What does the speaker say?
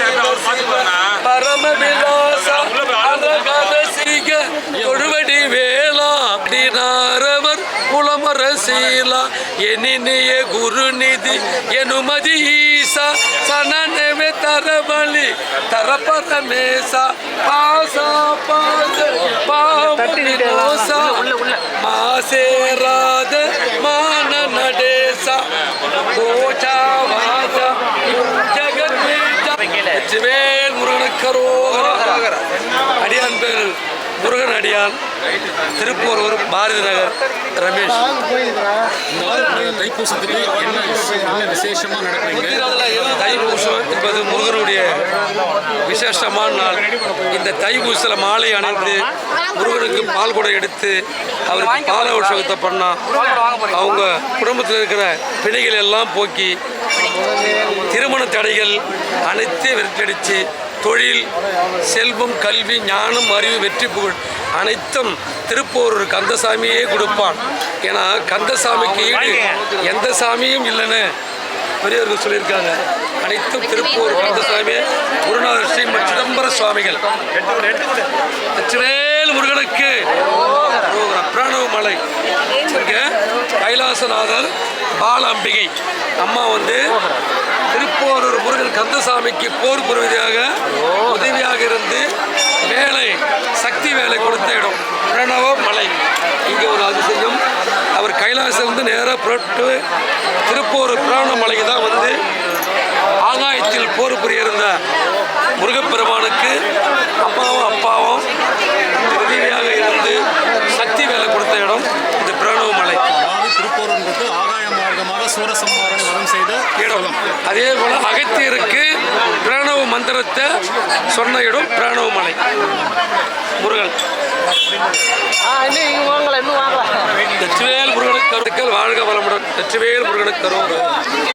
ஹரஹர சிவ சிவ பரம விலாச ஹரஹர சிக தொழுவடி வேளா அடினாரவர் குலமர சீலா எனினிய குருநிதி எனுமதி ஈசா சனனவே தரவழி தரப்பரமேசா பாசா பாத பாவசா மாசேராத மான நடேசா கோச்சா முருகனுக்கரோகர அடியான் பேர் முருகன் அடியான். திருப்பூர் ஒரு பாரதி நகர். ரமேஷ். தைப்பூசத்துக்கு என்ன என்ன விசேஷமா நடக்குறீங்க தைப்பூசம் என்பது முருகனுடைய விசேஷமான நாள். இந்த தைப்பூசத்தில் மாலை அணிந்து முருகனுக்கு பால் குடம் எடுத்து அவருக்கு பால அபிஷேகத்தை பண்ணா அவங்க குடும்பத்தில் இருக்கிற பிணைகள் எல்லாம் போக்கி திருமண தடைகள் அனைத்தையும் விரட்டடிச்சு தொழில் செல்வம் கல்வி ஞானம் அறிவு வெற்றி புகழ் அனைத்தும் திருப்பூர் கந்தசாமியே கொடுப்பான். ஏன்னா கந்தசாமிக்கு ஈடு எந்த சாமியும் இல்லைன்னு பெரியவர்கள் சொல்லியிருக்காங்க. அனைத்தும் திருப்பூர் கந்தசாமி குருநாதர் ஸ்ரீ சிதம்பர சுவாமிகள். வெற்றிவேல் முருகனுக்கு பிரணவ மலை கைலாசநாதர் பால அம்பிகை அம்மா வந்து திருப்போரூர் முருகன் போர் புரிவதாக உதவியாக இருந்து வேலை சக்தி வேலை கொடுத்த இடம் பிரணவ மலை. இங்கே ஒரு அதிசயம். அவர் கைலாசிலிருந்து நேராக புறப்பட்டு திருப்பூர் பிராண மலைக்கு தான் வந்து ஆகாயத்தில் போர் புரிய இருந்த முருகப்பெருமானுக்கு அம்மாவும் அப்பாவும் உதவியாக இருந்து சக்தி வேலை கொடுத்த இடம் இந்த பிரணவ மலை அதாவது திருப்பூர்ன்றது ஆகாய செய்த இடம். அதே போல அகத்தியருக்கு பிரணவ மந்திரத்தை சொன்ன இடம் பிரணவ மலை. முருகன். இன்னும் வாங்கல இன்னும் வாங்கல. வெற்றிவேல் முருகனுக்கு வாழ்க வளமுடன். வெற்றிவேல் முருகனுக்கு கருவம்